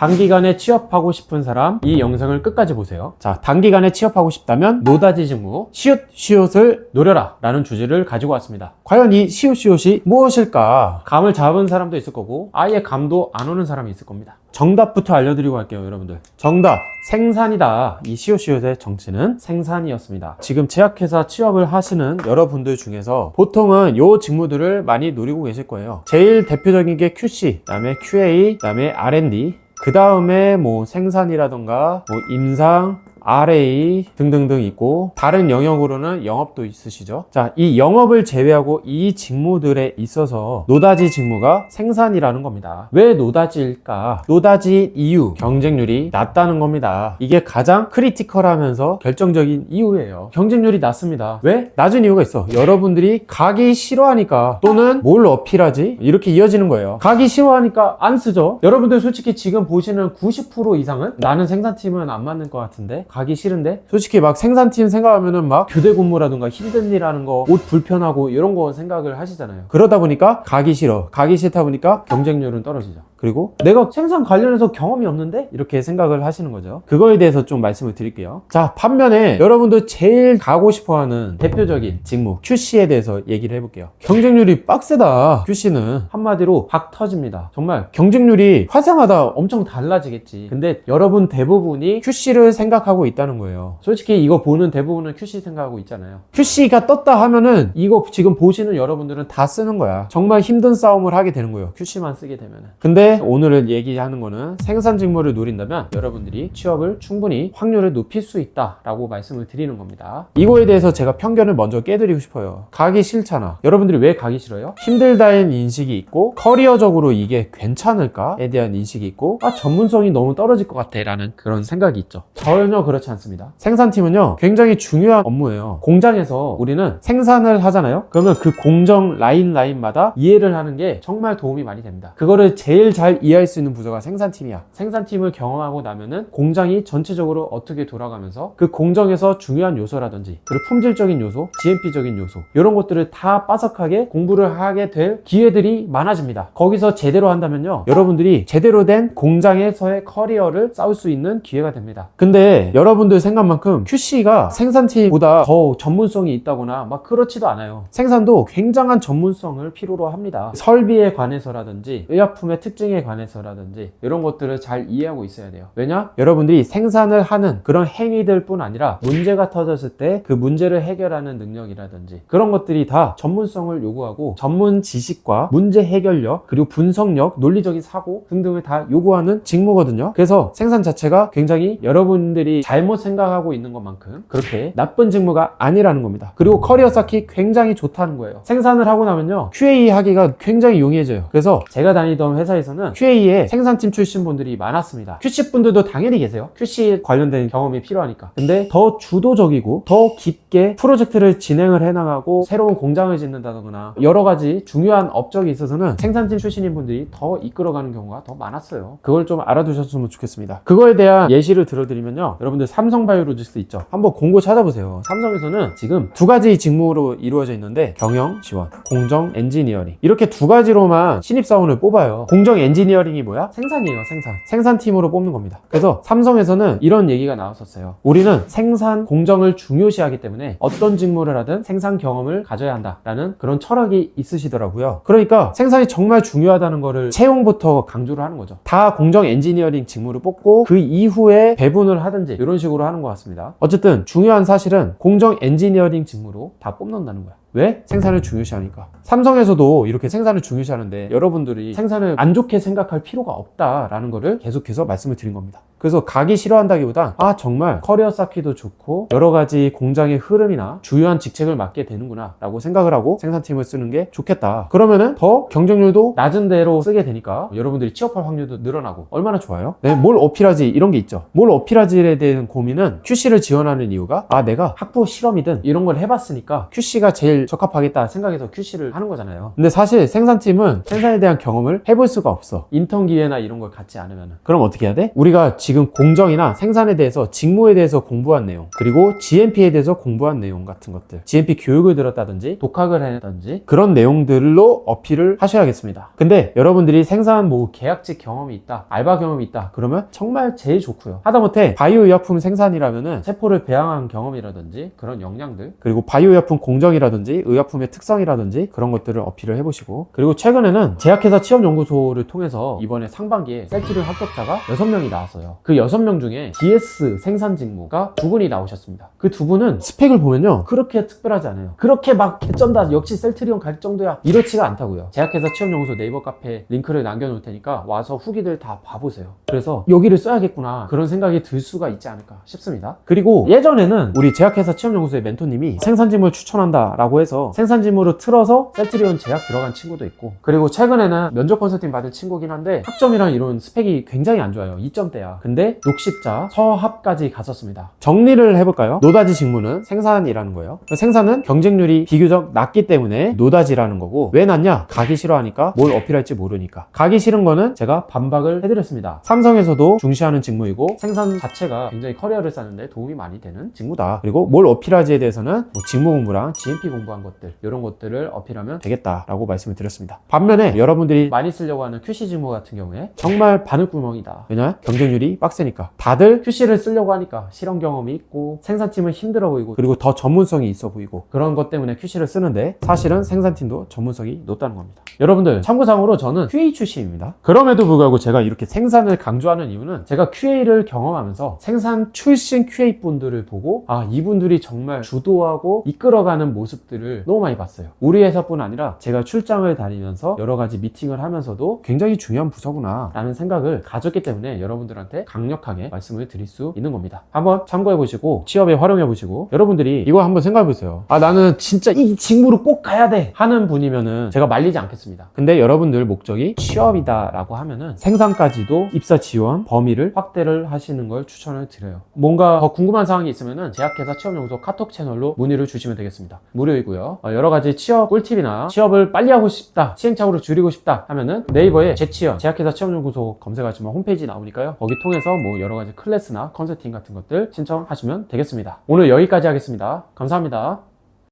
단기간에 취업하고 싶은 사람 이 영상을 끝까지 보세요. 자, 단기간에 취업하고 싶다면 노다지 직무 시옷 시옷을 노려라 라는 주제를 가지고 왔습니다. 과연 이 시옷 시옷이 무엇일까? 감을 잡은 사람도 있을 거고 아예 감도 안 오는 사람이 있을 겁니다. 정답부터 알려드리고 갈게요, 여러분들. 정답 생산이다. 이 시옷 시옷의 정치는 생산이었습니다. 지금 제약회사 취업을 하시는 여러분들 중에서 보통은 요 직무들을 많이 노리고 계실 거예요. 제일 대표적인 게 QC, 그 다음에 QA, 그 다음에 R&D, 그 다음에 뭐 생산이라던가 뭐 임상, RA 등등등 있고 다른 영역으로는 영업도 있으시죠. 자, 이 영업을 제외하고 이 직무들에 있어서 노다지 직무가 생산이라는 겁니다. 왜 노다지일까? 노다지 이유, 경쟁률이 낮다는 겁니다. 이게 가장 크리티컬하면서 결정적인 이유예요. 경쟁률이 낮습니다. 왜? 낮은 이유가 있어. 여러분들이 가기 싫어하니까 또는 뭘 어필하지? 이렇게 이어지는 거예요. 가기 싫어하니까 안 쓰죠. 여러분들 솔직히 지금 보시는 90% 이상은 나는 생산팀은 안 맞는 것 같은데 가기 싫은데 솔직히 막 생산팀 생각하면은 막 교대 근무라든가 힘든 일 하는 거 옷 불편하고 이런 거 생각을 하시잖아요. 그러다 보니까 가기 싫어. 가기 싫다 보니까 경쟁률은 떨어지죠. 그리고 내가 생산 관련해서 경험이 없는데 이렇게 생각을 하시는 거죠. 그거에 대해서 좀 말씀을 드릴게요. 자, 반면에 여러분들 제일 가고 싶어 하는 대표적인 직무 QC에 대해서 얘기를 해볼게요. 경쟁률이 빡세다. QC는 한마디로 박 터집니다. 정말 경쟁률이 화상하다 엄청 달라지겠지. 근데 여러분 대부분이 QC를 생각하고 있다는 거예요. 솔직히 이거 보는 대부분은 QC 생각하고 있잖아요. QC가 떴다 하면은 이거 지금 보시는 여러분들은 다 쓰는 거야. 정말 힘든 싸움을 하게 되는 거예요. QC만 쓰게 되면은. 근데 오늘 얘기하는 거는 생산 직무를 노린다면 여러분들이 취업을 충분히 확률을 높일 수 있다라고 말씀을 드리는 겁니다. 이거에 대해서 제가 편견을 먼저 깨드리고 싶어요. 가기 싫잖아. 여러분들이 왜 가기 싫어요? 힘들다는 인식이 있고 커리어적으로 이게 괜찮을까에 대한 인식이 있고 아 전문성이 너무 떨어질 것 같아라는 그런 생각이 있죠. 전혀 그렇지 않습니다. 생산팀은요 굉장히 중요한 업무예요. 공장에서 우리는 생산을 하잖아요. 그러면 그 공정 라인 라인마다 이해를 하는 게 정말 도움이 많이 됩니다. 그거를 제일 잘 이해할 수 있는 부서가 생산팀이야. 생산팀을 경험하고 나면은 공장이 전체적으로 어떻게 돌아가면서 그 공정에서 중요한 요소라든지 그리고 품질적인 요소, GMP적인 요소 이런 것들을 다 빠삭하게 공부를 하게 될 기회들이 많아집니다. 거기서 제대로 한다면요. 여러분들이 제대로 된 공장에서의 커리어를 쌓을 수 있는 기회가 됩니다. 근데 여러분들 생각만큼 QC가 생산팀보다 더 전문성이 있다거나 막 그렇지도 않아요. 생산도 굉장한 전문성을 필요로 합니다. 설비에 관해서라든지 의약품의 특징 에 관해서라든지 이런 것들을 잘 이해하고 있어야 돼요. 왜냐? 여러분들이 생산을 하는 그런 행위들 뿐 아니라 문제가 터졌을 때 그 문제를 해결하는 능력이라든지 그런 것들이 다 전문성을 요구하고 전문 지식과 문제 해결력 그리고 분석력, 논리적인 사고 등등을 다 요구하는 직무거든요. 그래서 생산 자체가 굉장히 여러분들이 잘못 생각하고 있는 것만큼 그렇게 나쁜 직무가 아니라는 겁니다. 그리고 커리어 쌓기 굉장히 좋다는 거예요. 생산을 하고 나면요. QA 하기가 굉장히 용이해져요. 그래서 제가 다니던 회사에서는 QA에 생산팀 출신 분들이 많았습니다. QC 분들도 당연히 계세요. QC 관련된 경험이 필요하니까. 근데 더 주도적이고 더 깊게 프로젝트를 진행을 해나가고 새로운 공장을 짓는다거나 여러 가지 중요한 업적이 있어서는 생산팀 출신인 분들이 더 이끌어가는 경우가 더 많았어요. 그걸 좀 알아두셨으면 좋겠습니다. 그거에 대한 예시를 들어드리면요. 여러분들 삼성 바이오로직스 있죠. 한번 공고 찾아보세요. 삼성에서는 지금 두 가지 직무로 이루어져 있는데 경영 지원, 공정 엔지니어링 이렇게 두 가지로만 신입사원을 뽑아요. 공정 엔지니어링이 뭐야? 생산이에요, 생산. 생산팀으로 뽑는 겁니다. 그래서 삼성에서는 이런 얘기가 나왔었어요. 우리는 생산 공정을 중요시하기 때문에 어떤 직무를 하든 생산 경험을 가져야 한다라는 그런 철학이 있으시더라고요. 그러니까 생산이 정말 중요하다는 거를 채용부터 강조를 하는 거죠. 다 공정 엔지니어링 직무를 뽑고 그 이후에 배분을 하든지 이런 식으로 하는 것 같습니다. 어쨌든 중요한 사실은 공정 엔지니어링 직무로 다 뽑는다는 거야. 왜? 생산을 중요시하니까. 삼성에서도 이렇게 생산을 중요시하는데 여러분들이 생산을 안 좋게 생각할 필요가 없다라는 거를 계속해서 말씀을 드린 겁니다. 그래서 가기 싫어한다기보다 아 정말 커리어 쌓기도 좋고 여러 가지 공장의 흐름이나 주요한 직책을 맡게 되는구나 라고 생각을 하고 생산팀을 쓰는 게 좋겠다. 그러면은 더 경쟁률도 낮은 대로 쓰게 되니까 여러분들이 취업할 확률도 늘어나고 얼마나 좋아요? 네, 뭘 어필하지 이런 게 있죠. 뭘 어필하지에 대한 고민은 QC를 지원하는 이유가 아 내가 학부 실험이든 이런 걸 해봤으니까 QC가 제일 적합하겠다 생각해서 QC를 하는 거잖아요. 근데 사실 생산팀은 생산에 대한 경험을 해볼 수가 없어. 인턴 기회나 이런 걸 갖지 않으면. 그럼 어떻게 해야 돼? 우리가 지금 공정이나 생산에 대해서 직무에 대해서 공부한 내용 그리고 GMP에 대해서 공부한 내용 같은 것들 GMP 교육을 들었다든지 독학을 했다든지 그런 내용들로 어필을 하셔야겠습니다. 근데 여러분들이 생산 뭐 계약직 경험이 있다 알바 경험이 있다 그러면 정말 제일 좋고요. 하다못해 바이오 의약품 생산이라면은 세포를 배양한 경험이라든지 그런 역량들 그리고 바이오 의약품 공정이라든지 의약품의 특성이라든지 그런 것들을 어필을 해보시고 그리고 최근에는 제약회사 취업연구소를 통해서 이번에 상반기에 셀트리온 합격자가 6명이 나왔어요 그 6명 중에 DS 생산 직무가 두 분이 나오셨습니다. 그 두 분은 스펙을 보면요? 그렇게 특별하지 않아요. 그렇게 막 개쩐다 역시 셀트리온 갈 정도야 이렇지가 않다고요. 제약회사 취업연구소 네이버 카페 링크를 남겨놓을 테니까 와서 후기들 다 봐보세요. 그래서 여기를 써야겠구나 그런 생각이 들 수가 있지 않을까 싶습니다. 그리고 예전에는 우리 제약회사 취업연구소의 멘토님이 생산직무를 추천한다 라고 해서 생산직무를 틀어서 셀트리온 제약 들어간 친구도 있고 그리고 최근에는 면접 컨설팅 받은 친구긴 한데 학점이랑 이런 스펙이 굉장히 안 좋아요. 2점대야 근데 60자 서합까지 갔었습니다. 정리를 해볼까요? 노다지 직무는 생산이라는 거예요. 생산은 경쟁률이 비교적 낮기 때문에 노다지라는 거고 왜 낮냐? 가기 싫어하니까 뭘 어필할지 모르니까. 가기 싫은 거는 제가 반박을 해드렸습니다. 삼성에서도 중시하는 직무이고 생산 자체가 굉장히 커리어를 쌓는데 도움이 많이 되는 직무다. 그리고 뭘 어필하지에 대해서는 뭐 직무 공부랑 GMP 공부한 것들 이런 것들을 어필하면 되겠다라고 말씀을 드렸습니다. 반면에 여러분들이 많이 쓰려고 하는 QC 직무 같은 경우에 정말 바늘구멍이다. 왜냐? 경쟁률이 빡세니까. 다들 QC를 쓰려고 하니까 실험 경험이 있고 생산팀은 힘들어 보이고 그리고 더 전문성이 있어 보이고 그런 것 때문에 QC를 쓰는데 사실은 생산팀도 전문성이 높다는 겁니다. 여러분들 참고상으로 저는 QA 출신입니다. 그럼에도 불구하고 제가 이렇게 생산을 강조하는 이유는 제가 QA를 경험하면서 생산 출신 QA 분들을 보고 아 이분들이 정말 주도하고 이끌어가는 모습들을 너무 많이 봤어요. 우리 회사뿐 아니라 제가 출장을 다니면서 여러 가지 미팅을 하면서도 굉장히 중요한 부서구나 라는 생각을 가졌기 때문에 여러분들한테 강력하게 말씀을 드릴 수 있는 겁니다. 한번 참고해 보시고 취업에 활용해 보시고 여러분들이 이거 한번 생각해 보세요. 아 나는 진짜 이 직무로 꼭 가야 돼! 하는 분이면은 제가 말리지 않겠습니다. 근데 여러분들 목적이 취업이다 라고 하면은 생산까지도 입사 지원 범위를 확대를 하시는 걸 추천을 드려요. 뭔가 더 궁금한 사항이 있으면은 제약회사 취업연구소 카톡 채널로 문의를 주시면 되겠습니다. 무료이고요. 어, 여러 가지 취업 꿀팁이나 취업을 빨리 하고 싶다 시행착오를 줄이고 싶다 하면은 네이버에 재취업 제약회사 취업연구소 검색하시면 홈페이지 나오니까요. 거기 통해서 뭐 여러 가지 클래스나 컨설팅 같은 것들 신청하시면 되겠습니다. 오늘 여기까지 하겠습니다. 감사합니다